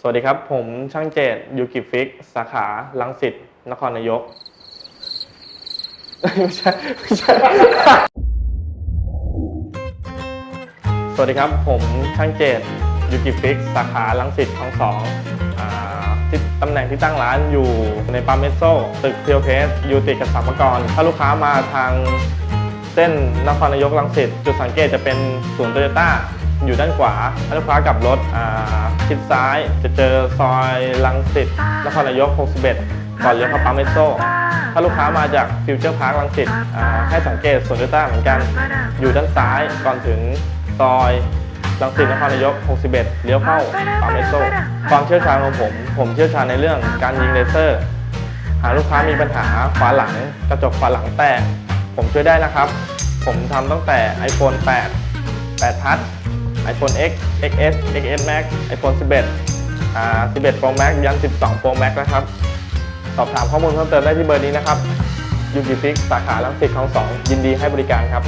สวัสดีครับ ผมช่างเจตยูกิฟิก สาขาลังสิตนครนายก ไม่ใช่ไม่ใช่ สวัสดีครับ ผมช่างเจตยูกิฟิก สาขาลังสิตคลองสองอ่าที่ตำแหน่งที่ตั้งร้านอยู่ในปั๊มเมโซตึกเพียวเพสอยู่ติดกับสามกรถ้าลูกค้ามาทางเส้นนครนายกลังสิตจุดสังเกตจะเป็นศูนย์โตโยต้า อยู่ด้านขวาถ้าลูกค้ากลับรถชิดซ้ายจะเจอซอยลังสิตนครนายก 61 ก่อนเลี้ยวเข้าปั๊มเมสโซถ้าลูกค้ามาจากฟิวเจอร์พาร์คลังสิตอ่าให้สังเกตสวนโตโยต้าเหมือนกัน อยู่ด้านซ้ายก่อนถึงซอยลังสิตนครนายก 61 เลี้ยวเข้าปั๊มเมสโซความเชี่ยวชาญของผม ผมเชี่ยวชาญในเรื่องการยิงเลเซอร์ หากลูกค้ามีปัญหาฝาหลังกระจกฝาหลังแตกผมช่วยได้นะครับ ผมทำตั้งแต่ iPhone 8 8 Plus iPhone X XS XS Max iPhone 11อ่า11 Pro Max ยัน 12 Pro Max นะครับ สอบถามข้อมูลเพิ่มเติมได้ที่เบอร์นี้นะครับยูกิฟิกสาขาลังสิตคลองสองยินดีให้บริการครับ